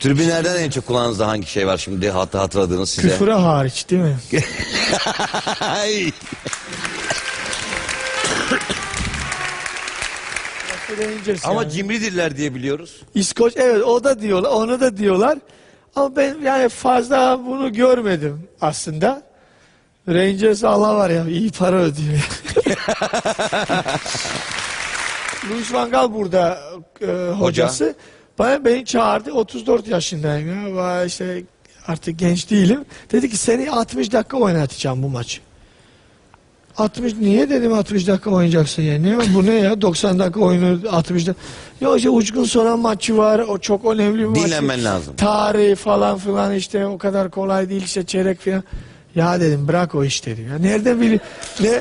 Tribünlerden en çok kulağınızda hangi şey var şimdi hat hatırladığınız size? Küfüre hariç değil mi? Ay! Ama yani. cimridirler diye biliyoruz. İskoç evet o da diyorlar onu da diyorlar. Ama ben yani fazla bunu görmedim aslında. Rangers Allah var ya iyi para ödüyor. Louis Van Gaal burada e, hocası. Bana beni çağırdı 34 yaşındayım ya. İşte artık genç değilim. Dedi ki seni 60 dakika oynatacağım bu maçı. 60 niye dedim 60 dakika oynayacaksın ya. Ne bu ne ya 90 dakika oyunu 60 dakika. Ya işte Uçkun sonra maçı var. O çok önemli bir maç. Dinlenmen lazım. Tarih falan filan işte o kadar kolay değil işte çeyrek falan. Ya dedim bırak o iş dedim. Ya nereden bili ne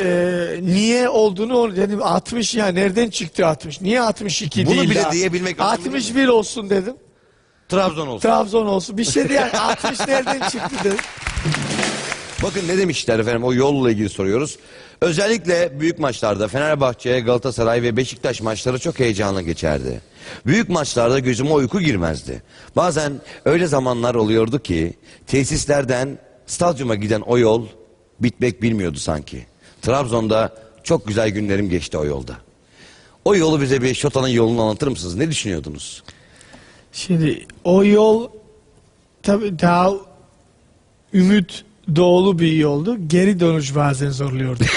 e, niye olduğunu onu dedim 60 ya nereden çıktı 60? Niye 62 Bunu değil bile daha? diyebilmek önemli 61 olsun dedim. Trabzon olsun. Trabzon olsun. Bir şey değil. 60 nereden çıktı dedim. Bakın ne demişler efendim o yolla ilgili soruyoruz. Özellikle büyük maçlarda Fenerbahçe, Galatasaray ve Beşiktaş maçları çok heyecanlı geçerdi. Büyük maçlarda gözüme uyku girmezdi. Bazen öyle zamanlar oluyordu ki tesislerden stadyuma giden o yol bitmek bilmiyordu sanki. Trabzon'da çok güzel günlerim geçti o yolda. O yolu bize bir Şota'nın yolunu anlatır mısınız? Ne düşünüyordunuz? Şimdi o yol tabii daha ümit doğulu bir yoldu. Geri dönüş bazen zorluyordu.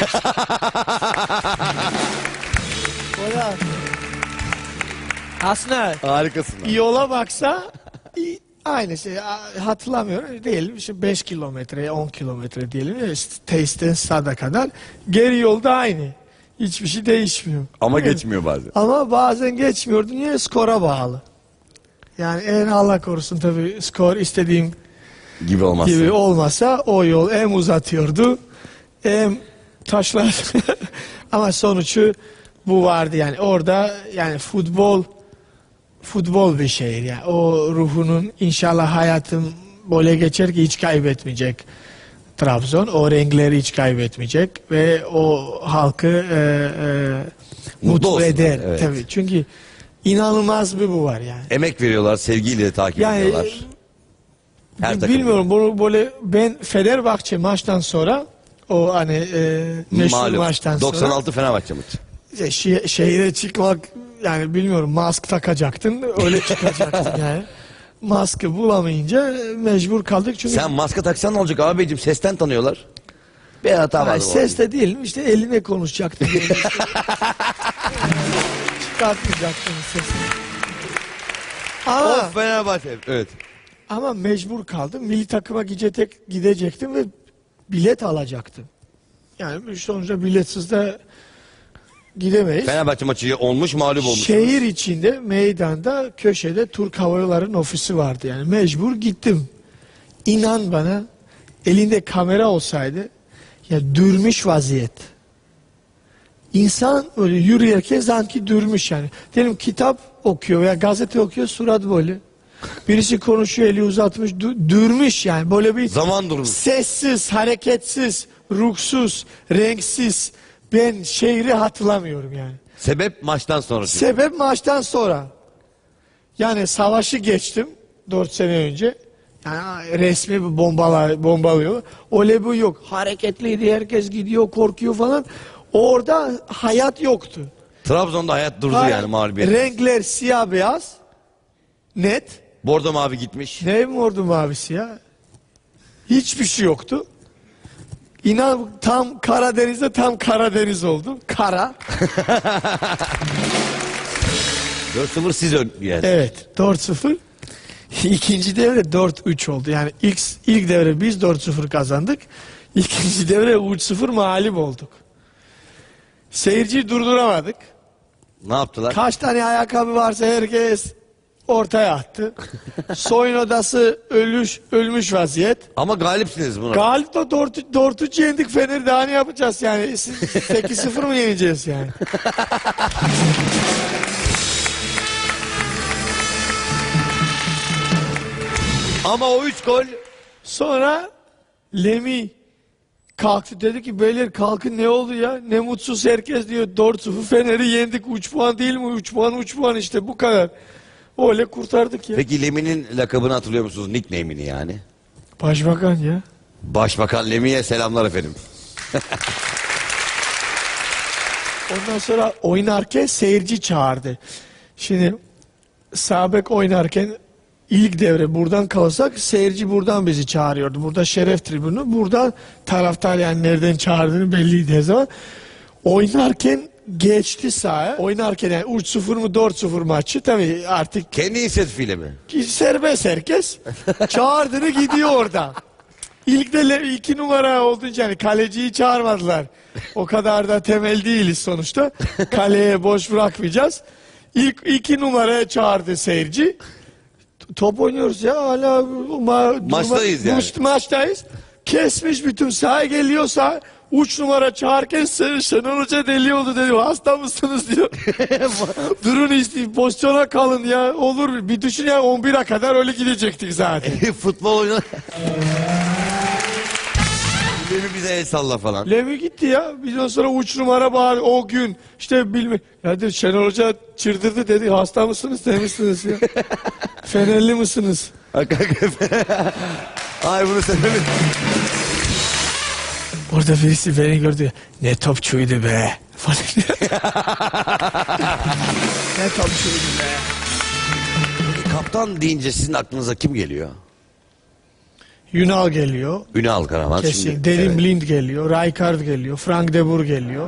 Aslında Harikasın. yola baksa aynı şey hatırlamıyorum. Diyelim işte 5 kilometre 10 kilometre diyelim. Tesisten stada kadar. Geri yolda aynı. Hiçbir şey değişmiyor. Ama Değil mi? geçmiyor bazen. ama bazen geçmiyordu. Niye? Skora bağlı. Yani en Allah korusun tabii skor istediğim Gibi olmazsa. gibi olmasa o yol hem uzatıyordu hem taşlar ama sonucu bu vardı yani. Orada yani futbol futbol bir şehir yani o ruhunun inşallah hayatım böyle geçer ki hiç kaybetmeyecek Trabzon o renkleri hiç kaybetmeyecek ve o halkı e, e, Mutlu mutlu olsunlar, eder evet. tabii çünkü inanılmaz bir bu var yani Emek veriyorlar, sevgiyle takip yani ediyorlar. Her takım bilmiyorum bunu böyle ben Fenerbahçe maçtan sonra o hani e, meşhur Malum. maçtan sonra 96 Fenerbahçe maçı. şi- şehire çıkmak yani bilmiyorum mask takacaktın öyle çıkacaktın yani. Maskı bulamayınca mecbur kaldık çünkü Sen maske taksan ne olacak abicim? Sesten tanıyorlar. Bir hata var. ses de değil işte eline işte. Çıkartmayacaktın sesini. Ama, Of Fenerbahçe. Evet. ama mecbur kaldım. Milli takıma gidecek, gidecektim ve bilet alacaktım. Yani sonuçta biletsiz de gidemeyiz. Fenerbahçe maçı olmuş mağlup olmuş. Şehir içinde meydanda köşede Türk Hava Yolları'nın ofisi vardı yani mecbur gittim. İnan bana elinde kamera olsaydı ya dürmüş vaziyet. İnsan öyle yürürken sanki dürmüş yani. Diyelim kitap okuyor veya gazete okuyor surat böyle. Birisi konuşuyor eli uzatmış dü- dürmüş yani böyle bir Zaman durmuş. sessiz, hareketsiz, ruhsuz, renksiz. Ben şehri hatırlamıyorum yani. Sebep maçtan sonra. Sebep maçtan sonra. Yani savaşı geçtim 4 sene önce. Yani resmi bir bombala, bombalıyor. Öyle bu yok. Hareketliydi herkes gidiyor korkuyor falan. Orada hayat yoktu. Trabzon'da hayat durdu Hay- yani mağlubiyet. Renkler siyah beyaz. Net. Bordo mavi gitmiş. Ne mi ordu mavisi ya? Hiçbir şey yoktu. İnan tam Karadeniz'de tam Karadeniz oldu. Kara. 4-0 siz ön yani. Evet 4-0. İkinci devre 4-3 oldu. Yani ilk, ilk devre biz 4-0 kazandık. İkinci devre 3-0 mağlup olduk. Seyirciyi durduramadık. Ne yaptılar? Kaç tane ayakkabı varsa herkes ortaya attı. Soyun odası ölmüş, ölmüş vaziyet. Ama galipsiniz buna. Galip de 4-3 yendik Fener daha ne yapacağız yani? Siz 8-0 mı yeneceğiz yani? Ama o 3 gol Sonra Lemi kalktı dedi ki beyler kalkın ne oldu ya? Ne mutsuz herkes diyor 4-0 Fener'i yendik 3 puan değil mi? 3 puan 3 puan işte bu kadar. Öyle kurtardık ya. Peki Lemi'nin lakabını hatırlıyor musunuz? Nickname'ini yani. Başbakan ya. Başbakan Lemi'ye selamlar efendim. Ondan sonra oynarken seyirci çağırdı. Şimdi Sabek oynarken ilk devre buradan kalsak seyirci buradan bizi çağırıyordu. Burada şeref tribünü. Buradan taraftar yani nereden çağırdığını belliydi her zaman. Oynarken geçti sahaya. Oynarken yani 3-0 mı 4-0 maçı tabii artık Kendi inisiyatifiyle mi? serbest herkes. Çağırdığını gidiyor orada. İlk de le- iki numara olduğunca yani kaleciyi çağırmadılar. O kadar da temel değiliz sonuçta. Kaleye boş bırakmayacağız. İlk iki numaraya çağırdı seyirci. T- Top oynuyoruz ya hala ma- Maçtayız yani. Maç- maçtayız. Kesmiş bütün saha geliyorsa uç numara çağırırken Sen- Şenol Hoca deli oldu dedi. Hasta mısınız diyor. Durun işte pozisyona kalın ya. Olur bir düşün ya 11'e kadar öyle gidecektik zaten. Futbol oyunu. Lemi bize el salla falan. Levi gitti ya. Bizden sonra uç numara bağır o gün. işte bilme. Ya dedi Şenol Hoca çıldırdı dedi. Hasta mısınız demişsiniz ya. Fenerli misiniz? Ay bunu severim. Orada birisi beni gördü. Ne topçuydu be. Falan. ne topçuydu be. Kaptan deyince sizin aklınıza kim geliyor? Yunal geliyor. Ünal Karaman. Kesin. Şimdi, Derin evet. Blind geliyor. Rijkaard geliyor. Frank de Boer geliyor.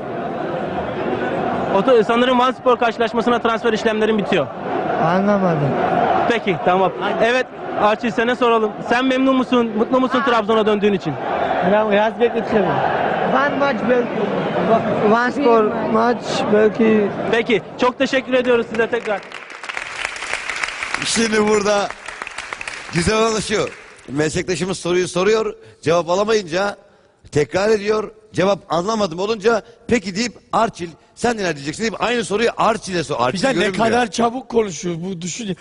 Oto, sanırım Van Spor karşılaşmasına transfer işlemlerin bitiyor. Anlamadım. Peki tamam. Evet Arçil sana soralım. Sen memnun musun, mutlu musun Trabzon'a döndüğün için? Ben biraz bekletelim. Van maç belki. Van skor maç belki Peki çok teşekkür ediyoruz size tekrar. Şimdi burada güzel şu. Meslektaşımız soruyu soruyor. Cevap alamayınca tekrar ediyor. Cevap anlamadım olunca peki deyip Arçil sen neler diyeceksin deyip aynı soruyu Arçil'e sor. Arçil Bize ne görünmüyor. kadar çabuk konuşuyor bu düşün.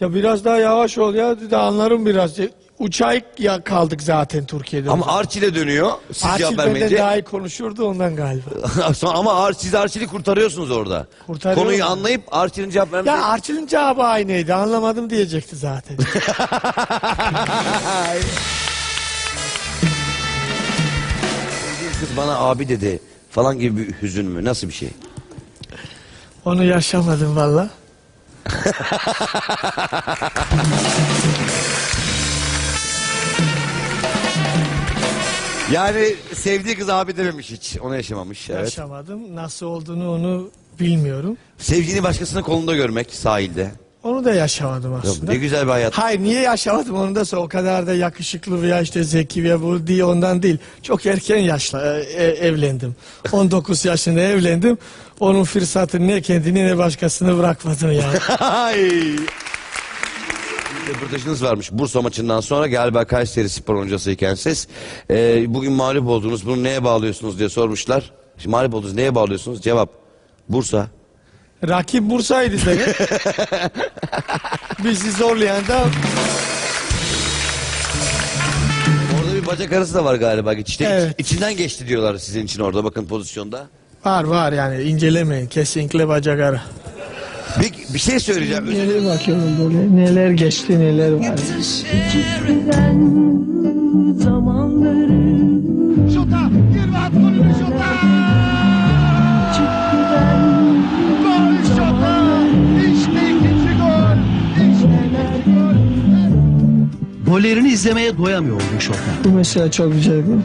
Ya biraz daha yavaş ol ya anlarım biraz. Uçak ya kaldık zaten Türkiye'de. Ama Arçil'e dönüyor. Siz Arçil cevap benden vermeyince. daha iyi konuşurdu ondan galiba. Sonra- ama Ar siz Arçil'i kurtarıyorsunuz orada. Kurtarıyorum. Konuyu anlayıp Arçil'in cevap vermesi. Ya Arçil'in cevabı aynıydı anlamadım diyecekti zaten. Kız bana abi dedi falan gibi bir hüzün mü? Nasıl bir şey? Onu yaşamadım valla. Yani sevdiği kız abi dememiş hiç. Onu yaşamamış. Evet. Yaşamadım. Nasıl olduğunu onu bilmiyorum. Sevdiğini başkasının kolunda görmek sahilde. Onu da yaşamadım Ya aslında. Ne güzel bir hayat. Hayır niye yaşamadım onu da sor. O kadar da yakışıklı veya işte zeki veya bu diye ondan değil. Çok erken yaşla e, e, evlendim. 19 yaşında evlendim. Onun fırsatını ne kendini ne başkasını bırakmadım yani. Ay. Röportajınız varmış Bursa maçından sonra galiba Kayseri spor oyuncusuyken siz e, bugün mağlup oldunuz bunu neye bağlıyorsunuz diye sormuşlar. Şimdi mağlup oldunuz neye bağlıyorsunuz? Cevap Bursa. Rakip Bursa'ydı tabii. Bizi zorlayan da Orada bir bacak arası da var galiba. İşte Evet. içinden geçti diyorlar sizin için orada bakın pozisyonda. var var yani incelemeyin. Kesinlikle bacak ara. Bir, bir şey söyleyeceğim. Özür nereye bakıyorum böyle neler geçti neler var. Şuta! Girme at golünü şuta! Gol şuta! İşte ikinci gol! İşte ikinci gol! Gollerini izlemeye doyamıyor bu şoka. Bu mesela çok güzel gol.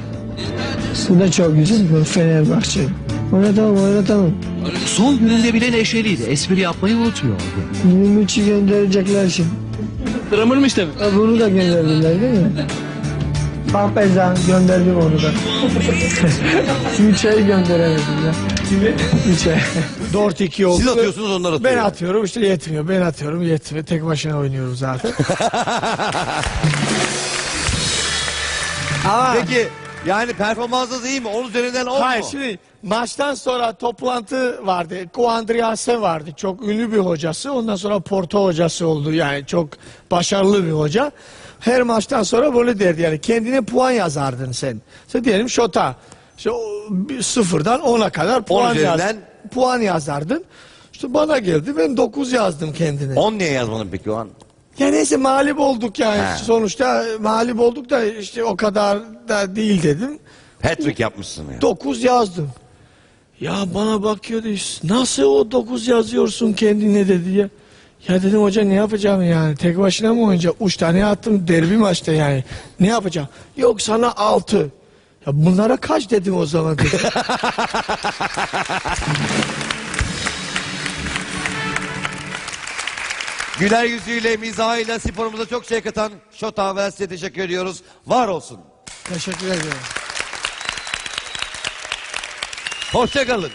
Bu da çok güzel gol Fenerbahçe. Oynatalım oynatalım. Son gününde bile neşeliydi. Espri yapmayı unutmuyordu. 23'ü gönderecekler şimdi. Kırılmış tabii. Ha, Bunu da gönderdiler değil mi? Pampezan gönderdim onu da. Üçeyi gönderemedim ya. Üçe. 4-2 oldu. Siz atıyorsunuz onlar atıyor. Ben atıyorum işte yetmiyor. Ben atıyorum yetmiyor. Tek başına oynuyorum zaten. Ama Peki yani performansınız iyi mi? 10 üzerinden 10 hayır mu? şimdi maçtan sonra toplantı vardı. Kuandriase vardı. Çok ünlü bir hocası. Ondan sonra Porto hocası oldu. Yani çok başarılı bir hoca. Her maçtan sonra böyle derdi yani kendine puan yazardın sen. Sen diyelim şota. İşte o bir sıfırdan 10'a kadar puan, yaz, üzerinden? puan yazardın. İşte bana geldi ben 9 yazdım kendine. 10 niye yazmadın peki o an? Ya neyse mağlup olduk yani. He. Sonuçta mağlup olduk da işte o kadar da değil dedim. Hat-trick yapmışsın ya. 9 yazdım. Ya bana bakıyordu nasıl o 9 yazıyorsun kendine dedi ya. Ya dedim hoca ne yapacağım yani tek başına mı oynayacağım? Üç tane attım derbi maçta yani. Ne yapacağım? Yok sana 6. Ya bunlara kaç dedim o zaman dedim. Güler yüzüyle, mizahıyla sporumuza çok şey katan Şota ve size teşekkür ediyoruz. Var olsun. Teşekkür ederim. Hoşçakalın.